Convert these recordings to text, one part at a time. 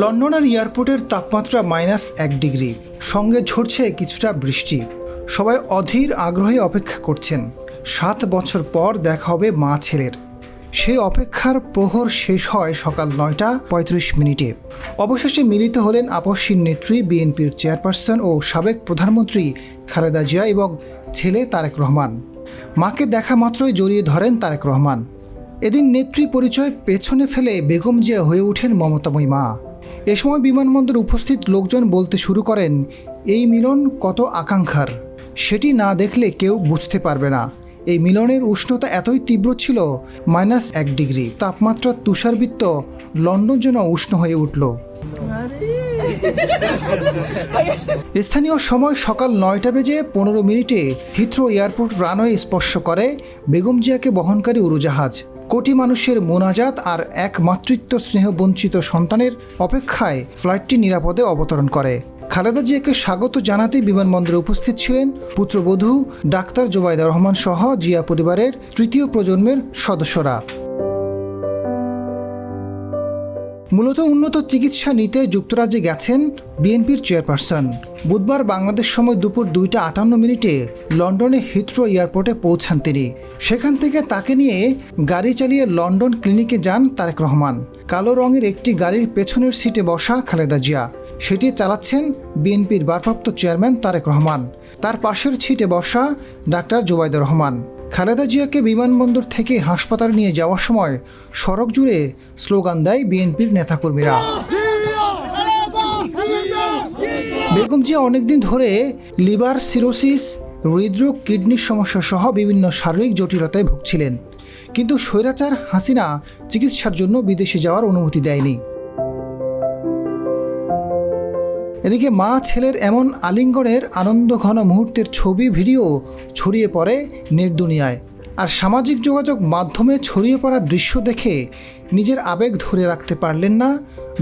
লন্ডনের এয়ারপোর্টের তাপমাত্রা মাইনাস এক ডিগ্রি। সঙ্গে ঝরছে কিছুটা বৃষ্টি। সবাই অধীর আগ্রহে অপেক্ষা করছেন। সাত বছর পর দেখা হবে মা ছেলের। সেই অপেক্ষার প্রহর শেষ হয় সকাল নয়টা পঁয়ত্রিশ মিনিটে। অবশেষে মিলিত হলেন আপসীর নেত্রী, বিএনপির চেয়ারপারসন ও সাবেক প্রধানমন্ত্রী খালেদা জিয়া এবং ছেলে তারেক রহমান। মাকে দেখা মাত্রই জড়িয়ে ধরেন তারেক রহমান। এদিন নেত্রী পরিচয় পেছনে ফেলে বেগম জিয়া হয়ে ওঠেন মমতাময়ী মা। এ সময় বিমানবন্দর উপস্থিত লোকজন বলতে শুরু করেন, এই মিলন কত আকাঙ্ক্ষার। সেটি না দেখলে কেউ বুঝতে পারবে না। এই মিলনের উষ্ণতা এতই তীব্র ছিল, মাইনাস এক ডিগ্রি। তাপমাত্রা তুষারবৃত্ত। লন্ডন যেন উষ্ণ হয়ে উঠল। স্থানীয় সময় সকাল নয়টা বেজে পনেরো মিনিটে হিথ্রো এয়ারপোর্ট রানওয়ে স্পর্শ করে। বেগম জিয়াকে বহনকারী উড়োজাহাজ। কোটি মানুষের মোনাজাত আর এক মাতৃত্ব স্নেহ বঞ্চিত সন্তানের অপেক্ষায় ফ্লাইটটি নিরাপদে অবতরণ করে। খালেদা জিয়াকে স্বাগত জানাতে বিমানবন্দরে উপস্থিত ছিলেন পুত্রবধূ ডাক্তার জোবাইদা রহমান সহ জিয়া পরিবারের তৃতীয় প্রজন্মের সদস্যরা। মূলত উন্নত চিকিৎসা নিতে যুক্তরাজ্যে গেছেন বিএনপির চেয়ারপারসন। বুধবার বাংলাদেশ সময় দুপুর দুইটা আটান্ন মিনিটে লন্ডনে হিথ্রো এয়ারপোর্টে পৌঁছান তিনি। সেখান থেকে তাকে নিয়ে গাড়ি চালিয়ে লন্ডন ক্লিনিকে যান তারেক রহমান। কালো রঙের একটি গাড়ির পেছনের সিটে বসা খালেদা জিয়া। সেটি চালাচ্ছেন বিএনপির ভারপ্রাপ্ত চেয়ারম্যান তারেক রহমান। তার পাশের ছিটে বসা ডাক্তার জোবাইদুর রহমান। খালেদা জিয়াকে বিমানবন্দর থেকে হাসপাতালে নিয়ে যাওয়ার সময় সড়ক জুড়ে স্লোগান দেয় বিএনপির নেতাকর্মীরা। বেগম জিয়া অনেকদিন ধরে লিভার সিরোসিস, হৃদরোগ, কিডনির সমস্যা সহ বিভিন্ন শারীরিক জটিলতায় ভুগছিলেন। কিন্তু স্বৈরাচার হাসিনা চিকিৎসার জন্য বিদেশে যাওয়ার অনুমতি দেয়নি। এদিকে মা ছেলের এমন আলিঙ্গনের আনন্দ ঘন মুহূর্তের ছবি, ভিডিও ছড়িয়ে পড়ে নির্দুনিয়ায়। আর সামাজিক যোগাযোগ মাধ্যমে ছড়িয়ে পড়া দৃশ্য দেখে নিজের আবেগ ধরে রাখতে পারলেন না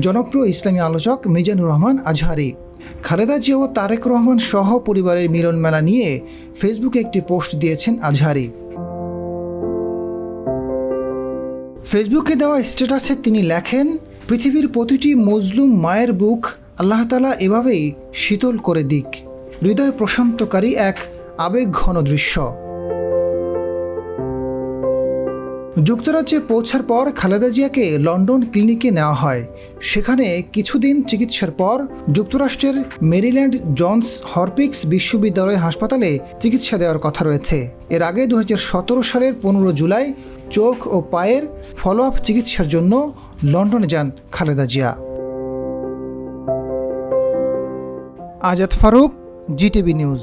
জনপ্রিয় ইসলামী আলোচক মিজানুর রহমান আজহারি। খালেদা জিয়া ও তারেক রহমান সহ পরিবারের মিলন মেলা নিয়ে ফেসবুকে একটি পোস্ট দিয়েছেন আজহারি। ফেসবুকে দেওয়া স্ট্যাটাসে তিনি লেখেন, পৃথিবীর প্রতিটি মজলুম মায়ের বুক আল্লাহ তালা এভাবেই শীতল করে দিক। হৃদয় প্রশান্তকারী এক আবেগ ঘন দৃশ্য। যুক্তরাজ্যে পৌঁছার পর খালেদা জিয়াকে লন্ডন ক্লিনিকে নেওয়া হয়। সেখানে কিছুদিন চিকিৎসার পর যুক্তরাষ্ট্রের মেরিল্যান্ড জনস হরপিক্স বিশ্ববিদ্যালয় হাসপাতালে চিকিৎসা দেওয়ার কথা রয়েছে। এর আগে দু হাজার সতেরো সালের পনেরো জুলাই চোখ ও পায়ের ফলো আপ চিকিৎসার জন্য লন্ডনে যান Khaleda Zia. Azad Faruk GTV news.